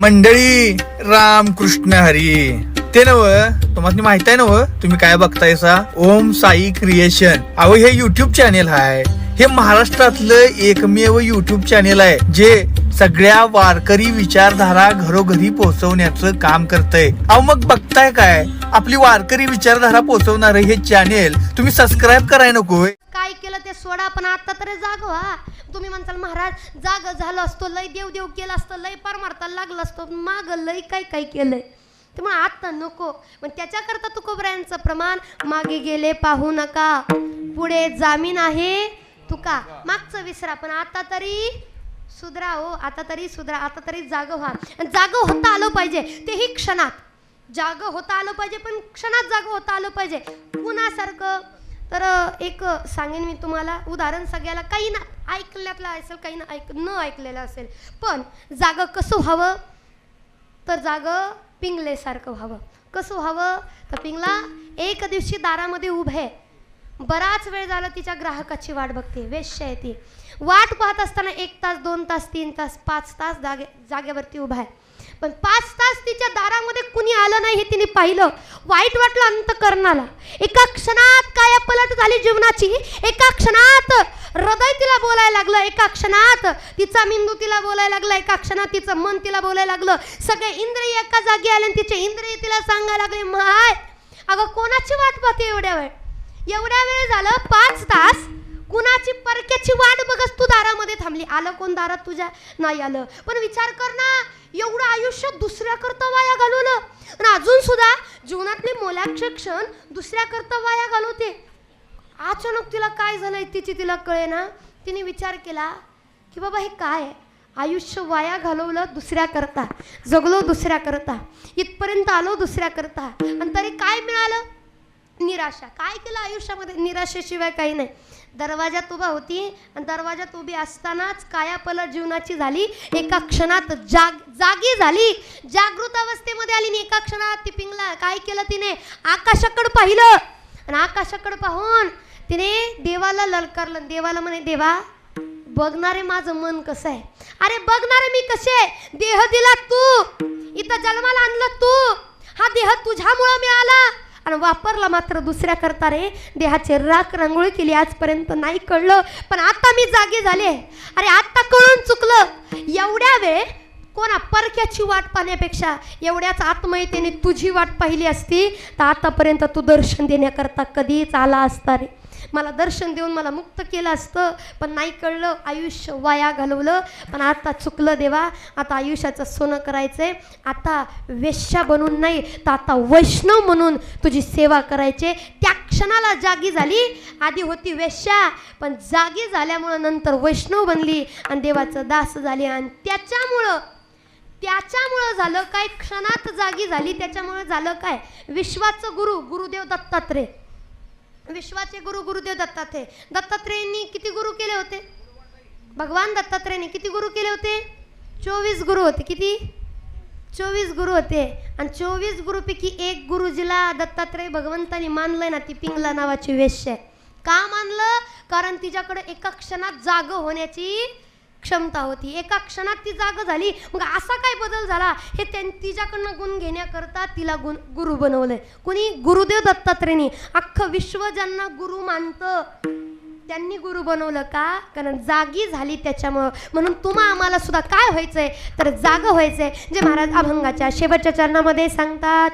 मंडळी राम कृष्ण हरी. ते नव तुम्हाला माहीत आहे नव? तुम्ही काय बघतायसा? ओम साई क्रिएशन. अहो हे युट्यूब चॅनेल आहे हे महाराष्ट्रातलं एकमेव युट्यूब चॅनेल आहे जे सगळ्या वारकरी विचारधारा घरोघरी पोहोचवण्याचं काम करतय. अहो मग बघताय काय? आपली वारकरी विचारधारा पोहोचवणार हे चॅनेल तुम्ही सबस्क्राईब कराय नको सोडा पण आता तरी जाग व्हा हो, तुम्ही म्हणताल महाराज जाग झालो असतो लय देव देव केलं असतं लय पार मारता लागलं असतो माग लय काय काय केलंय? मग आता नको. पण त्याच्याकरता तुकोबऱ्यांचं प्रमाण मागे गेले पाहू नका. पुढे जामीन आहे तुका. मागचं विसरा पण आता तरी सुधरा हो आता तरी सुधरा आता तरी जाग व्हा. जाग होता आलं पाहिजे तेही क्षणात. जाग होता आलं पाहिजे पण क्षणात जाग होता आलं पाहिजे. कुणासारखं तर एक सांगेन मी तुम्हाला उदाहरण सगळ्याला काही ना ऐकल्यातलं असेल काही ना ऐक न ऐकलेलं असेल पण जाग कसं व्हावं? तर जाग पिंगलेसारखं व्हावं. कसं व्हावं? तर पिंगला एक दिवशी दारामध्ये उभे. बराच वेळ झाला तिच्या ग्राहकाची वाट बघते वेश्य आहे ती. वाट पाहत असताना एक तास दोन तास तीन तास पाच तास जागे जागेवरती उभा आहे. पण पाच तास तिच्या दारामध्ये कुणी आलं नाही हे तिने पाहिलं. वाईट वाटलं अंतकरणाला एका क्षणात काय पलट झाली जीवनाची. एका क्षणात हृदय तिला बोलायला लागलं. एका क्षणात तिचा मेंदू तिला बोलायला लागला. एका क्षणात तिचं मन तिला बोलायला लागलं. सगळे इंद्रिय एका जागी आले आणि तिचे इंद्रिय तिला सांगायला लागले माय अगं कोणाची वाट पाहते एवढ्या वेळ? एवढ्या वेळ झालं पाच तास कुणाची परक्याची वाट बघस तू दारामध्ये थांबली. आलं कोण दारात तुझ्या? नाही आलं. पण विचार कर ना एवढं आयुष्य दुसऱ्याकरता वाया घालवलं. आणि अजून सुद्धा जीवनातले मोलाक्ष क्षण दुसऱ्याकरता वाया घालवते. अचानक तिला काय झालंय तिची तिला कळे ना तिने विचार केला की बाबा हे काय? आहे आयुष्य वाया घालवलं दुसऱ्याकरता. जगलो दुसऱ्याकरता. इथपर्यंत आलो दुसऱ्याकरता. आणि तरी काय मिळालं? निराशा. काय केलं आयुष्यामध्ये? निराशेशिवाय काही नाही. दरवाजात उभा होती आणि दरवाजात उभी असतानाच कायापलट जीवनाची झाली. एका क्षणात जाग जागी झाली. जागृत अवस्थेमध्ये आली आणि एका क्षणात ती पिंगला काय केलं तिने? आकाशाकडे पाहिलं. आणि आकाशाकडे पाहून तिने देवाला ललकारलं. देवाला म्हणे देवा बघणारे माझं मन कसं आहे? अरे बघणारे मी कसे देह दिला तू. इथं जन्माला आणलं तू. हा देह तुझ्यामुळं मिळाला. आणि वापरला मात्र दुसऱ्या करता रे देहाचे राख रांगोळी केली आजपर्यंत नाही कळलं. पण आता मी जागे झाले. अरे आता कळून चुकलं. एवढ्या वेळ कोणा परक्याची वाट पाहण्यापेक्षा एवढ्याच आत्मयतेने तुझी वाट पाहिली असती. तर आतापर्यंत तू दर्शन देण्याकरता कधीच आला असता रे. मला दर्शन देऊन मला मुक्त केलं असतं. पण नाही कळलं आयुष्य वाया घालवलं. पण आता चुकलं देवा आता आयुष्याचं सोनं करायचंय. आता वेश्या बनून नाही तर आता वैष्णव म्हणून तुझी सेवा करायचे. त्या क्षणाला जागी झाली आधी होती वेश्या पण जागी झाल्यामुळं नंतर वैष्णव बनली आणि देवाचं दास झाली. आणि त्याच्यामुळं त्याच्यामुळं झालं काय? क्षणात जागी झाली त्याच्यामुळं झालं काय? विश्वाचं गुरु गुरुदेव दत्तात्रय. विश्वाचे गुरु गुरुदेव दत्तात्रय. दत्तात्रेयांनी किती गुरु केले होते? भगवान दत्तात्रेयांनी किती गुरु केले होते? चोवीस गुरु होते. किती? चोवीस गुरु होते. आणि चोवीस गुरुपैकी एक गुरुजीला दत्तात्रय भगवंतानी मानलंय ना ती पिंगला नावाची वेश्य आहे. का मानलं? कारण तिच्याकडे एका क्षणात जाग होण्याची क्षमता होती. एका क्षणात ती जाग झाली. मग असा काय बदल झाला? हे त्यां तिच्याकडनं गुण घेण्याकरता तिला गुण गुरु बनवलंय कुणी? गुरुदेव दत्तात्रेयनी अख्खं विश्व ज्यांना गुरु मानतं त्यांनी गुरु बनवलं का? कारण जागी झाली त्याच्यामुळं. म्हणून तुम्हा आम्हाला सुद्धा काय व्हायचंय? तर जाग व्हायचंय. जे महाराज अभंगाच्या शेवटच्या चरणामध्ये सांगतात.